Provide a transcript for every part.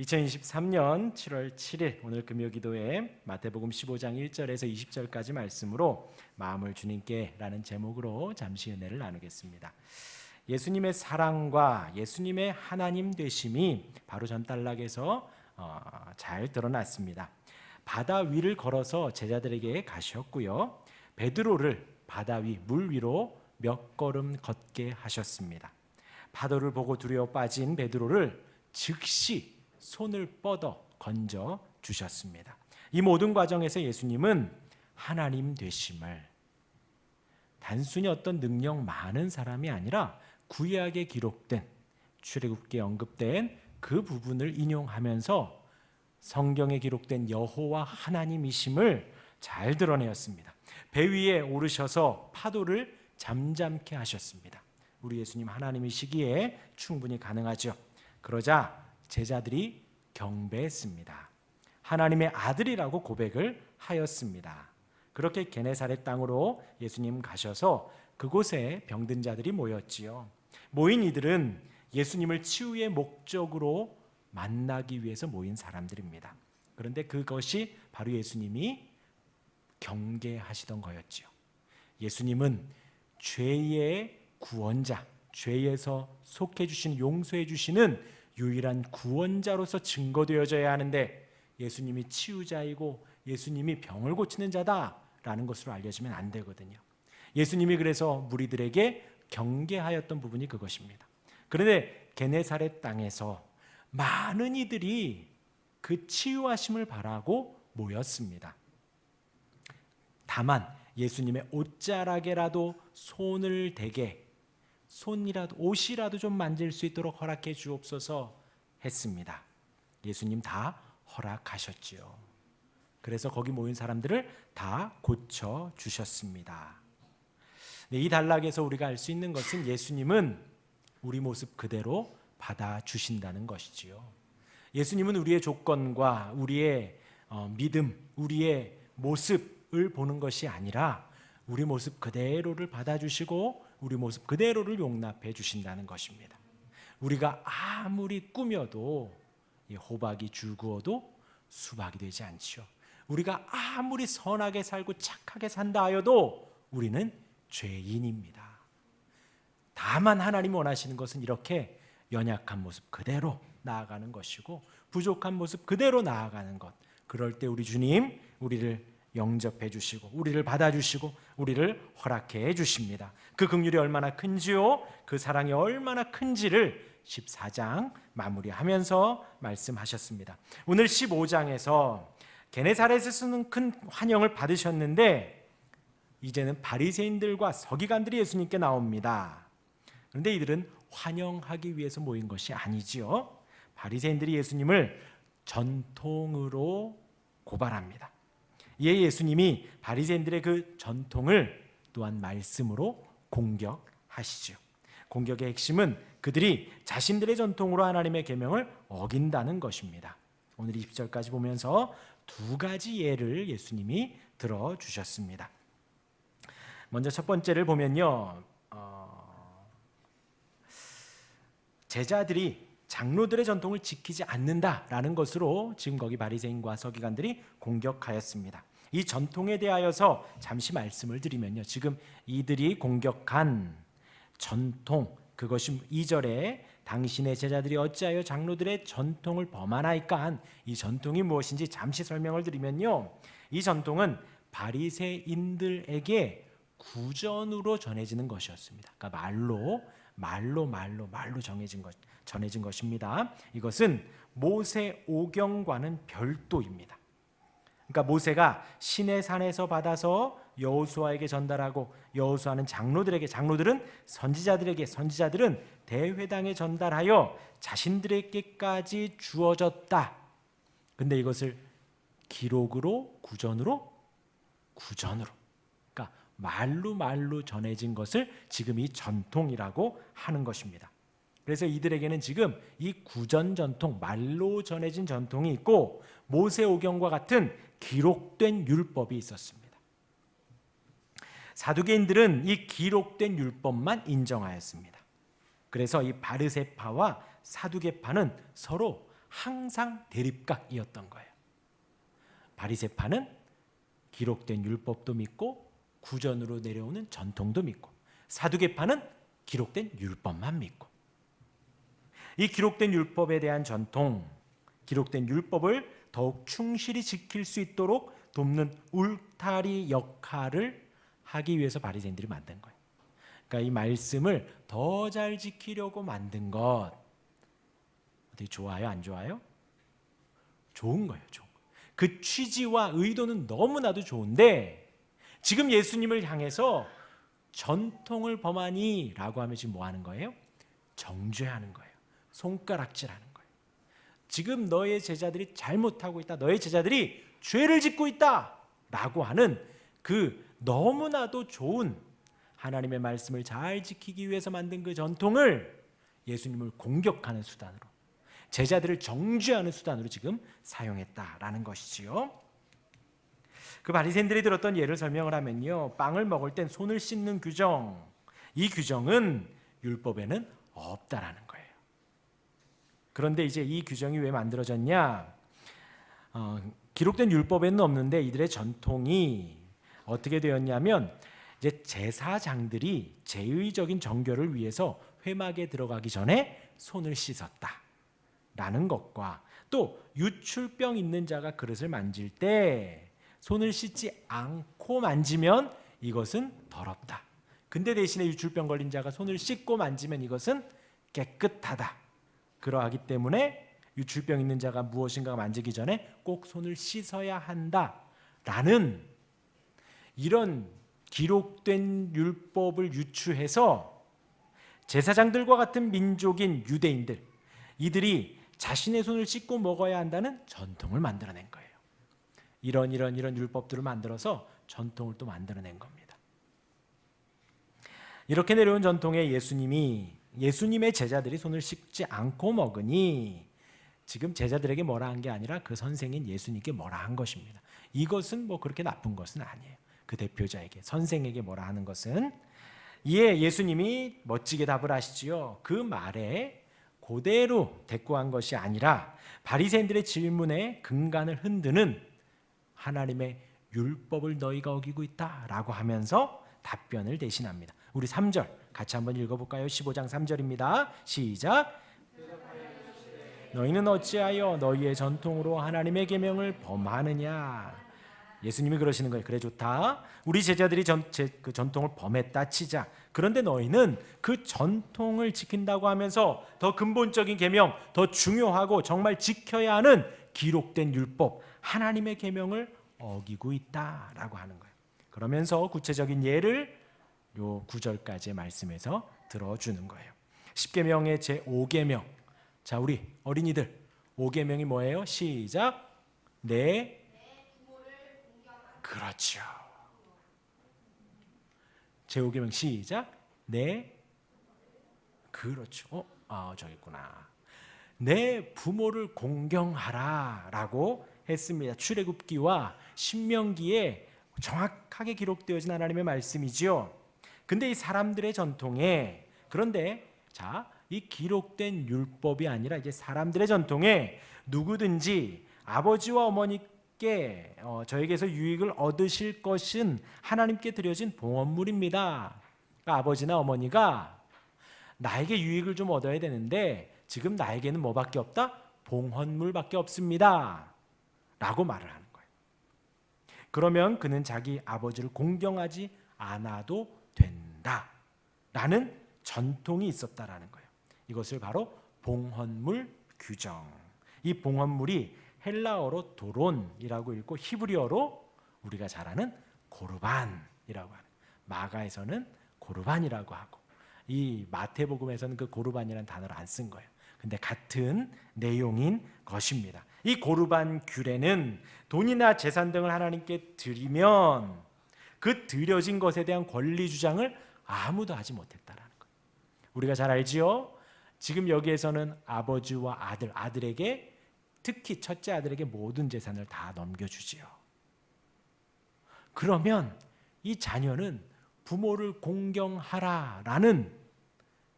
2023년 7월 7일 오늘 금요기도에 마태복음 15장 1절에서 20절까지 말씀으로 마음을 주님께라는 제목으로 잠시 은혜를 나누겠습니다. 예수님의 사랑과 예수님의 하나님 되심이 바로 전달락에서 어, 잘 드러났습니다. 바다 위를 걸어서 제자들에게 가셨고요. 베드로를 바다 위 물 위로 몇 걸음 걷게 하셨습니다. 파도를 보고 두려워 빠진 베드로를 즉시 손을 뻗어 건져 주셨습니다. 이 모든 과정에서 예수님은 하나님 되심을 단순히 어떤 능력 많은 사람이 아니라 구약에 기록된 출애굽기에 언급된 그 부분을 인용하면서 성경에 기록된 여호와 하나님이심을 잘 드러내었습니다. 배 위에 오르셔서 파도를 잠잠케 하셨습니다. 우리 예수님 하나님이시기에 충분히 가능하죠. 그러자 제자들이 경배했습니다. 하나님의 아들이라고 고백을 하였습니다. 그렇게 게네사렛 땅으로 예수님 가셔서 그곳에 병든 자들이 모였지요. 모인 이들은 예수님을 치유의 목적으로 만나기 위해서 모인 사람들입니다. 그런데 그것이 바로 예수님이 경계하시던 거였지요. 예수님은 죄의 구원자, 죄에서 속해 주신 용서해 주시는 유일한 구원자로서 증거되어져야 하는데 예수님이 치유자이고 예수님이 병을 고치는 자다라는 것으로 알려지면 안 되거든요. 예수님이 그래서 무리들에게 경계하였던 부분이 그것입니다. 그런데 게네사렛 땅에서 많은 이들이 그 치유하심을 바라고 모였습니다. 다만 예수님의 옷자락에라도 손을 대게 손이라도 옷이라도 좀 만질 수 있도록 허락해 주옵소서 했습니다. 예수님 다 허락하셨지요. 그래서 거기 모인 사람들을 다 고쳐 주셨습니다. 네, 이 단락에서 우리가 알 수 있는 것은 예수님은 우리 모습 그대로 받아 주신다는 것이지요. 예수님은 우리의 조건과 우리의 어, 믿음, 우리의 모습을 보는 것이 아니라 우리 모습 그대로를 받아주시고 우리 모습 그대로를 용납해 주신다는 것입니다. 우리가 아무리 꾸며도 호박이 줄구어도 수박이 되지 않지요. 우리가 아무리 선하게 살고 착하게 산다 하여도 우리는 죄인입니다. 다만 하나님 원하시는 것은 이렇게 연약한 모습 그대로 나아가는 것이고 부족한 모습 그대로 나아가는 것. 그럴 때 우리 주님 우리를 영접해 주시고 우리를 받아 주시고 우리를 허락해 주십니다. 그 긍휼이 얼마나 큰지요? 그 사랑이 얼마나 큰지를 14장 마무리하면서 말씀하셨습니다. 오늘 15장에서 게네사렛에서는 큰 환영을 받으셨는데 이제는 바리새인들과 서기관들이 예수님께 나옵니다. 그런데 이들은 환영하기 위해서 모인 것이 아니지요. 바리새인들이 예수님을 전통으로 고발합니다. 이에 예수님이 바리새인들의 그 전통을 또한 말씀으로 공격하시죠. 공격의 핵심은 그들이 자신들의 전통으로 하나님의 계명을 어긴다는 것입니다. 오늘 20절까지 보면서 두 가지 예를 예수님이 들어 주셨습니다. 먼저 첫 번째를 보면요. 어, 제자들이 장로들의 전통을 지키지 않는다라는 것으로 지금 거기 바리새인과 서기관들이 공격하였습니다. 이 전통에 대하여서 잠시 말씀을 드리면요. 지금 이들이 공격한 전통 그것이 2절에 당신의 제자들이 어찌하여 장로들의 전통을 범하나이까 한 이 전통이 무엇인지 잠시 설명을 드리면요. 이 전통은 바리새인들에게 구전으로 전해지는 것이었습니다. 그러니까 말로 말로 말로 말로 정해진 것 전해진 것입니다. 이것은 모세 오경과는 별도입니다. 그러니까 모세가 신의 산에서 받아서 여호수아에게 전달하고 여호수아는 장로들에게 장로들은 선지자들에게 선지자들은 대회당에 전달하여 자신들에게까지 주어졌다. 근데 이것을 기록으로 구전으로 구전으로 그러니까 말로 말로 전해진 것을 지금 이 전통이라고 하는 것입니다. 그래서 이들에게는 지금 이 구전 전통, 말로 전해진 전통이 있고 모세오경과 같은 기록된 율법이 있었습니다. 사두개인들은 이 기록된 율법만 인정하였습니다. 그래서 이 바르세파와 사두개파는 서로 항상 대립각이었던 거예요. 바리새파는 기록된 율법도 믿고 구전으로 내려오는 전통도 믿고 사두개파는 기록된 율법만 믿고 이 기록된 율법에 대한 전통, 기록된 율법을 더욱 충실히 지킬 수 있도록 돕는 울타리 역할을 하기 위해서 바리새인들이 만든 거예요. 그러니까 이 말씀을 더 잘 지키려고 만든 것 어떻게 좋아요, 안 좋아요? 좋은 거예요, 좋은 거. 그 취지와 의도는 너무나도 좋은데 지금 예수님을 향해서 전통을 범하니라고 하면 지금 뭐 하는 거예요? 정죄하는 거예요. 손가락질하는 거예요. 지금 너의 제자들이 잘못하고 있다. 너의 제자들이 죄를 짓고 있다 라고 하는 그 너무나도 좋은 하나님의 말씀을 잘 지키기 위해서 만든 그 전통을 예수님을 공격하는 수단으로 제자들을 정죄하는 수단으로 지금 사용했다라는 것이지요. 그 바리새인들이 들었던 예를 설명을 하면요. 빵을 먹을 땐 손을 씻는 규정. 이 규정은 율법에는 없다라는. 그런데 이제 이 규정이 왜 만들어졌냐? 어, 기록된 율법에는 없는데 이들의 전통이 어떻게 되었냐면 이제 제사장들이 제의적인 정결을 위해서 회막에 들어가기 전에 손을 씻었다라는 것과 또 유출병 있는 자가 그릇을 만질 때 손을 씻지 않고 만지면 이것은 더럽다. 근데 대신에 유출병 걸린 자가 손을 씻고 만지면 이것은 깨끗하다. 그러하기 때문에 유출병 있는 자가 무엇인가 만지기 전에 꼭 손을 씻어야 한다라는 이런 기록된 율법을 유추해서 제사장들과 같은 민족인 유대인들 이들이 자신의 손을 씻고 먹어야 한다는 전통을 만들어낸 거예요. 이런 이런 이런 율법들을 만들어서 전통을 또 만들어낸 겁니다. 이렇게 내려온 전통에 예수님이 예수님의 제자들이 손을 씻지 않고 먹으니 지금 제자들에게 뭐라 한 게 아니라 그 선생인 예수님께 뭐라 한 것입니다. 이것은 뭐 그렇게 나쁜 것은 아니에요. 그 대표자에게 선생에게 뭐라 하는 것은 이에 예수님이 멋지게 답을 하시지요. 그 말에 그대로 대꾸한 것이 아니라 바리새인들의 질문에 근간을 흔드는 하나님의 율법을 너희가 어기고 있다라고 하면서 답변을 대신합니다. 우리 3절 같이 한번 읽어볼까요? 15장 3절입니다. 시작. 너희는 어찌하여 너희의 전통으로 하나님의 계명을 범하느냐? 예수님이 그러시는 거예요. 그래 좋다. 우리 제자들이 전, 제, 그 전통을 범했다 치자. 그런데 너희는 그 전통을 지킨다고 하면서 더 근본적인 계명, 더 중요하고 정말 지켜야 하는 기록된 율법, 하나님의 계명을 어기고 있다라고 하는 거예요. 그러면서 구체적인 예를 요 9절까지의 말씀에서 들어주는 거예요. 10계명의 제 5계명. 자, 우리 어린이들 5계명이 뭐예요? 시작. 내 그렇죠. 제 5계명 시작. 내 그렇죠. 어, 아, 저기 있구나. 내 부모를 공경하라라고 했습니다. 출애굽기와 신명기에 정확하게 기록되어진 하나님의 말씀이지요. 근데 이 사람들의 전통에 그런데 자, 이 기록된 율법이 아니라 이제 사람들의 전통에 누구든지 아버지와 어머니께 어, 저에게서 유익을 얻으실 것은 하나님께 드려진 봉헌물입니다. 그러니까 아버지나 어머니가 나에게 유익을 좀 얻어야 되는데 지금 나에게는 뭐밖에 없다? 봉헌물밖에 없습니다. 라고 말을 하는 거예요. 그러면 그는 자기 아버지를 공경하지 않아도 된다. 라는 전통이 있었다라는 거예요. 이것을 바로 봉헌물 규정. 이 봉헌물이 헬라어로 도론이라고 읽고 히브리어로 우리가 잘 아는 고르반이라고 하는. 마가에서는 고르반이라고 하고 이 마태복음에서는 그 고르반이라는 단어를 안 쓴 거예요. 근데 같은 내용인 것입니다. 이 고르반 규례는 돈이나 재산 등을 하나님께 드리면 그 드려진 것에 대한 권리 주장을 아무도 하지 못했다라는 거예요. 우리가 잘 알지요. 지금 여기에서는 아버지와 아들, 아들에게 특히 첫째 아들에게 모든 재산을 다 넘겨주지요. 그러면 이 자녀는 부모를 공경하라라는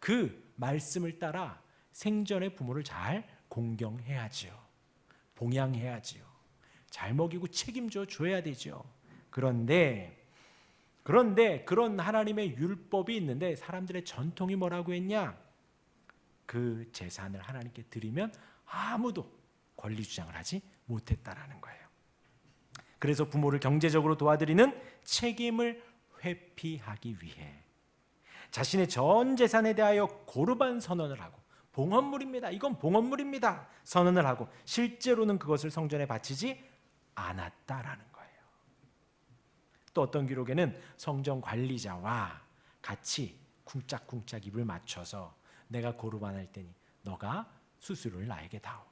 그 말씀을 따라 생전에 부모를 잘 공경해야지요. 봉양해야지요. 잘 먹이고 책임져 줘야 되죠. 그런데 그런데 그런 하나님의 율법이 있는데 사람들의 전통이 뭐라고 했냐? 그 재산을 하나님께 드리면 아무도 권리 주장을 하지 못했다라는 거예요. 그래서 부모를 경제적으로 도와드리는 책임을 회피하기 위해 자신의 전 재산에 대하여 고르반 선언을 하고 봉헌물입니다. 이건 봉헌물입니다. 선언을 하고 실제로는 그것을 성전에 바치지 않았다라는. 또 어떤 기록에는 성전 관리자와 같이 쿵짝쿵짝 입을 맞춰서 내가 고르반할 테니 너가 수수료를 나에게 다오.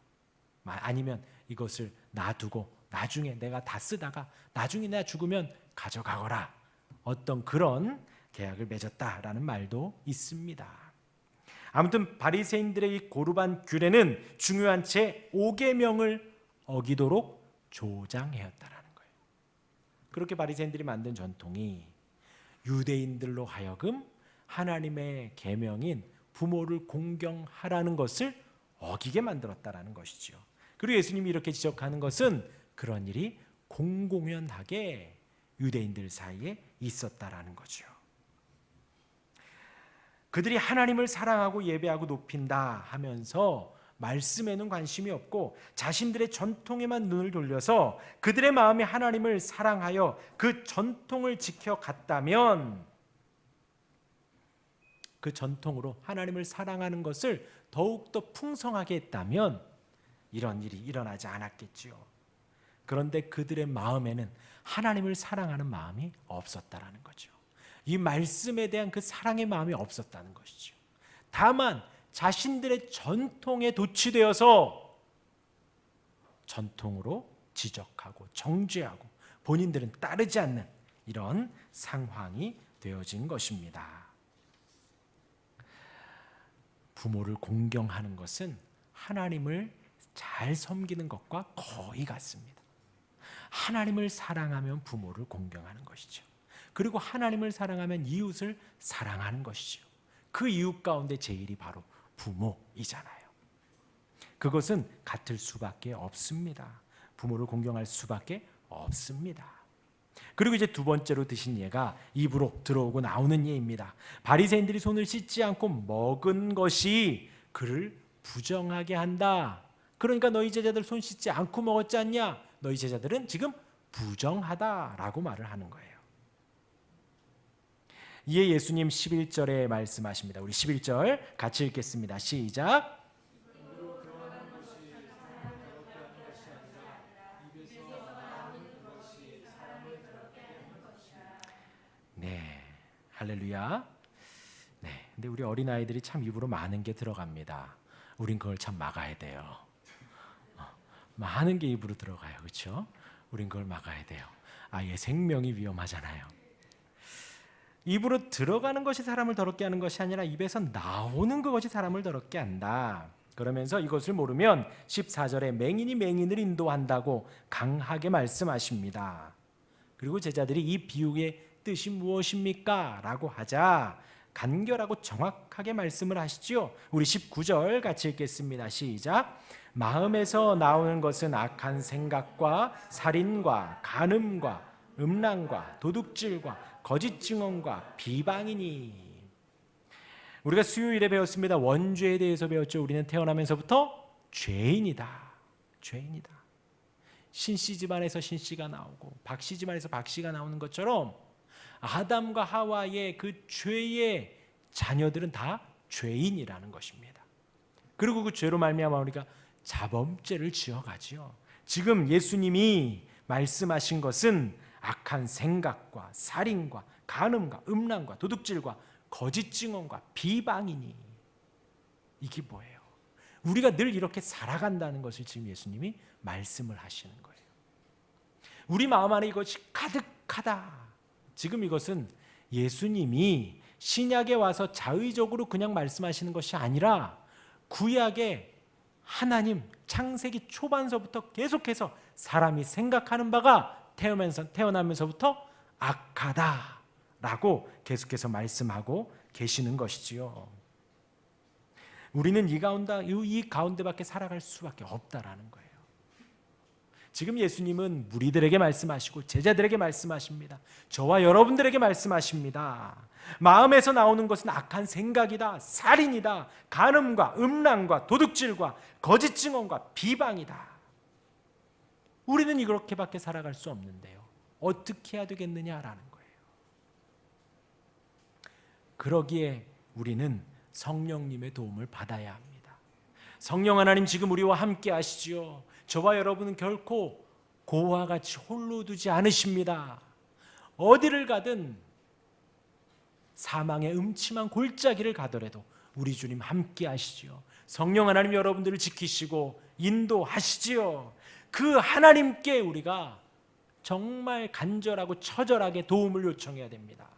마- 아니면 이것을 놔두고 나중에 내가 다 쓰다가 나중에 내가 죽으면 가져가거라. 어떤 그런 계약을 맺었다라는 말도 있습니다. 아무튼 바리새인들의 이 고르반 규례는 중요한 제 5계명을 어기도록 거예요. 그렇게 바리새인들이 만든 전통이 유대인들로 하여금 하나님의 계명인 부모를 공경하라는 것을 어기게 만들었다라는 것이죠. 그리고 예수님이 이렇게 지적하는 것은 그런 일이 공공연하게 유대인들 사이에 있었다라는 거죠. 그들이 하나님을 사랑하고 예배하고 높인다 하면서 말씀에는 관심이 없고 자신들의 전통에만 눈을 돌려서 그들의 마음이 하나님을 사랑하여 그 전통을 지켜갔다면 그 전통으로 하나님을 사랑하는 것을 더욱더 풍성하게 했다면 이런 일이 일어나지 않았겠지요. 그런데 그들의 마음에는 하나님을 사랑하는 마음이 없었다라는 거죠. 이 말씀에 대한 그 사랑의 마음이 없었다는 것이죠. 다만 자신들의 전통에 도취되어서 전통으로 지적하고 정죄하고 본인들은 따르지 않는 이런 상황이 되어진 것입니다. 부모를 공경하는 것은 하나님을 잘 섬기는 것과 거의 같습니다. 하나님을 사랑하면 부모를 공경하는 것이죠. 그리고 하나님을 사랑하면 이웃을 사랑하는 것이죠. 그 이웃 가운데 제일이 바로 부모이잖아요. 그것은 같을 수밖에 없습니다. 부모를 공경할 수밖에 없습니다. 그리고 이제 두 번째로 드신 예가 입으로 들어오고 나오는 예입니다. 바리새인들이 손을 씻지 않고 먹은 것이 그를 부정하게 한다. 그러니까 너희 제자들 손 씻지 않고 먹었지 않냐? 너희 제자들은 지금 부정하다라고 말을 하는 거예요. 이에 예수님 11절에 말씀하십니다. 우리 11절 같이 읽겠습니다. 시작. 네. 할렐루야. 네. 근데 우리 어린아이들이 참 입으로 많은 게 들어갑니다. 우린 그걸 참 막아야 돼요. 어, 많은 게 입으로 들어가요. 그렇죠? 우린 그걸 막아야 돼요. 아예 생명이 위험하잖아요. 입으로 들어가는 것이 사람을 더럽게 하는 것이 아니라 입에서 나오는 그것이 사람을 더럽게 한다. 그러면서 이것을 모르면 14절에 맹인이 맹인을 인도한다고 강하게 말씀하십니다. 그리고 제자들이 이 비유의 뜻이 무엇입니까? 라고 하자 간결하고 정확하게 말씀을 하시지요. 우리 19절 같이 읽겠습니다. 시작. 마음에서 나오는 것은 악한 생각과 살인과 간음과 음란과 도둑질과 거짓 증언과 비방이니 우리가 수요일에 배웠습니다. 원죄에 대해서 배웠죠. 우리는 태어나면서부터 죄인이다. 죄인이다. 신씨 집안에서 신씨가 나오고 박씨 집안에서 박씨가 나오는 것처럼 아담과 하와의 그 죄의 자녀들은 다 죄인이라는 것입니다. 그리고 그 죄로 말미암아 우리가 자범죄를 지어가지요. 지금 예수님이 말씀하신 것은 악한 생각과 살인과 간음과 음란과 도둑질과 거짓 증언과 비방이니 이게 뭐예요? 우리가 늘 이렇게 살아간다는 것을 지금 예수님이 말씀을 하시는 거예요. 우리 마음 안에 이것이 가득하다. 지금 이것은 예수님이 신약에 와서 자의적으로 그냥 말씀하시는 것이 아니라 구약에 하나님 창세기 초반서부터 계속해서 사람이 생각하는 바가 태어나면서 태어나면서부터 악하다라고 계속해서 말씀하고 계시는 것이지요. 우리는 이 가운데 이 가운데밖에 살아갈 수밖에 없다라는 거예요. 지금 예수님은 무리들에게 말씀하시고 제자들에게 말씀하십니다. 저와 여러분들에게 말씀하십니다. 마음에서 나오는 것은 악한 생각이다, 살인이다, 간음과 음란과 도둑질과 거짓 증언과 비방이다. 우리는 이렇게밖에 살아갈 수 없는데요. 어떻게 해야 되겠느냐라는 거예요. 그러기에 우리는 성령님의 도움을 받아야 합니다. 성령 하나님 지금 우리와 함께 하시지요. 저와 여러분은 결코 고와 같이 홀로 두지 않으십니다. 어디를 가든 사망의 음침한 골짜기를 가더라도 우리 주님 함께 하시지요. 성령 하나님 여러분들을 지키시고 인도하시지요. 그 하나님께 우리가 정말 간절하고 처절하게 도움을 요청해야 됩니다.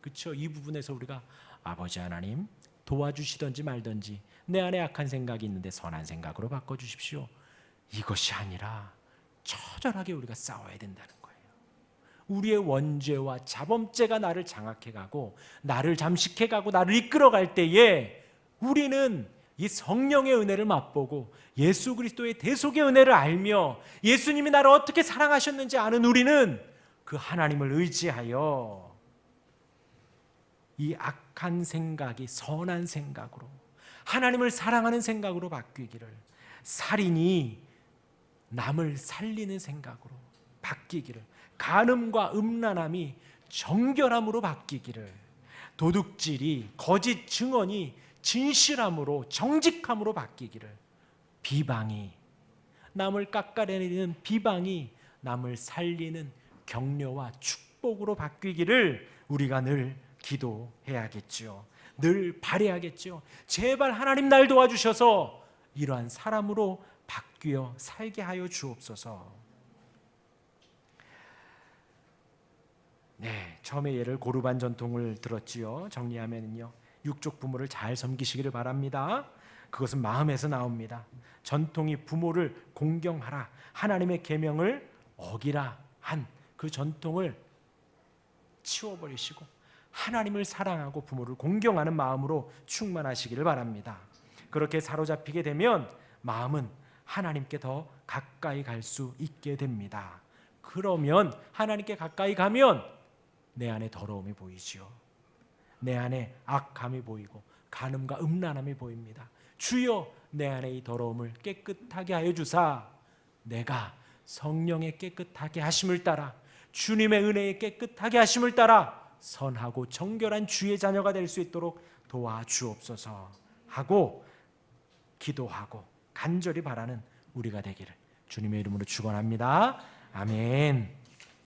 그렇죠? 이 부분에서 우리가 아버지 하나님 도와주시든지 말든지 내 안에 악한 생각이 있는데 선한 생각으로 바꿔 주십시오. 이것이 아니라 처절하게 우리가 싸워야 된다는 거예요. 우리의 원죄와 자범죄가 나를 장악해 가고 나를 잠식해 가고 나를 이끌어 갈 때에 우리는 이 성령의 은혜를 맛보고 예수 그리스도의 대속의 은혜를 알며 예수님이 나를 어떻게 사랑하셨는지 아는 우리는 그 하나님을 의지하여 이 악한 생각이 선한 생각으로 하나님을 사랑하는 생각으로 바뀌기를 살인이 남을 살리는 생각으로 바뀌기를 간음과 음란함이 정결함으로 바뀌기를 도둑질이 거짓 증언이 진실함으로 정직함으로 바뀌기를 비방이 남을 깎아내리는 비방이 남을 살리는 격려와 축복으로 바뀌기를 우리가 늘 기도해야겠지요. 늘 바래야겠지요. 제발 하나님 날 도와주셔서 이러한 사람으로 바뀌어 살게 하여 주옵소서. 네, 처음에 예를 고르반 전통을 들었지요. 정리하면요. 육족 부모를 잘 섬기시기를 바랍니다. 그것은 마음에서 나옵니다. 전통이 부모를 공경하라 하나님의 계명을 어기라 한 그 전통을 치워버리시고 하나님을 사랑하고 부모를 공경하는 마음으로 충만하시기를 바랍니다. 그렇게 사로잡히게 되면 마음은 하나님께 더 가까이 갈 수 있게 됩니다. 그러면 하나님께 가까이 가면 내 안에 더러움이 보이지요. 내 안에 악함이 보이고 간음과 음란함이 보입니다. 주여 내 안에 이 더러움을 깨끗하게 하여 주사 내가 성령의 깨끗하게 하심을 따라 주님의 은혜의 깨끗하게 하심을 따라 선하고 정결한 주의 자녀가 될 수 있도록 도와주옵소서 하고 기도하고 간절히 바라는 우리가 되기를 주님의 이름으로 축원합니다. 아멘.